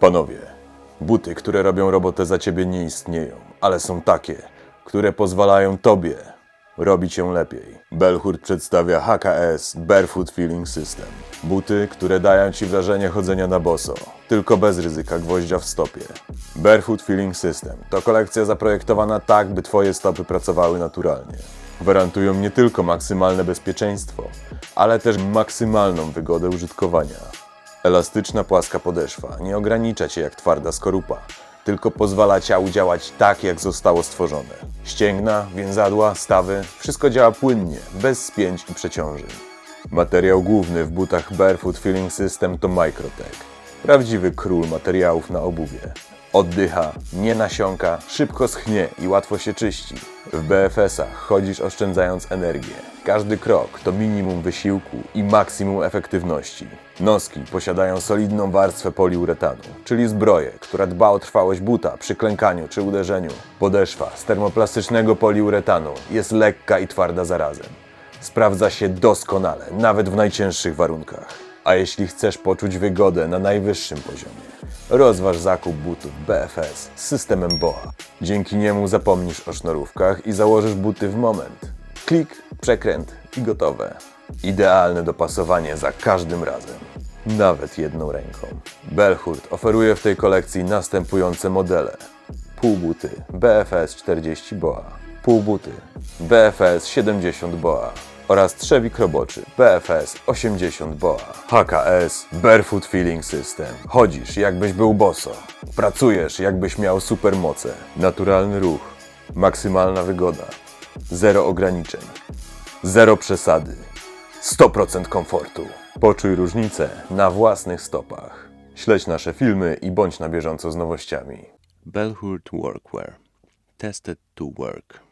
Panowie, buty, które robią robotę za ciebie nie istnieją, ale są takie, które pozwalają tobie robić ją lepiej. Belhurt przedstawia HKS Barefoot Feeling System. Buty, które dają ci wrażenie chodzenia na boso, tylko bez ryzyka gwoździa w stopie. Barefoot Feeling System to kolekcja zaprojektowana tak, by twoje stopy pracowały naturalnie. Gwarantują nie tylko maksymalne bezpieczeństwo, ale też maksymalną wygodę użytkowania. Elastyczna płaska podeszwa nie ogranicza cię jak twarda skorupa, tylko pozwala ciału działać tak, jak zostało stworzone. Ścięgna, więzadła, stawy wszystko działa płynnie, bez spięć i przeciążeń. Materiał główny w butach Barefoot Feeling System to Microtech. Prawdziwy król materiałów na obuwie. Oddycha, nie nasiąka, szybko schnie i łatwo się czyści. W BFS-ach chodzisz oszczędzając energię. Każdy krok to minimum wysiłku i maksimum efektywności. Noski posiadają solidną warstwę poliuretanu, czyli zbroję, która dba o trwałość buta przy klękaniu czy uderzeniu. Podeszwa z termoplastycznego poliuretanu jest lekka i twarda zarazem. Sprawdza się doskonale, nawet w najcięższych warunkach. A jeśli chcesz poczuć wygodę na najwyższym poziomie, rozważ zakup butów BFS z systemem BOA. Dzięki niemu zapomnisz o sznurówkach i założysz buty w moment. Klik, przekręt i gotowe. Idealne dopasowanie za każdym razem. Nawet jedną ręką. Belhurt oferuje w tej kolekcji następujące modele. Półbuty BFS 40 BOA, półbuty BFS 70 BOA oraz trzewik roboczy BFS 80 BOA. HKS Barefoot Feeling System. Chodzisz jakbyś był boso. Pracujesz jakbyś miał supermoce. Naturalny ruch. Maksymalna wygoda. Zero ograniczeń. Zero przesady. 100% komfortu. Poczuj różnicę na własnych stopach. Śledź nasze filmy i bądź na bieżąco z nowościami. Belhurt Workwear. Tested to work.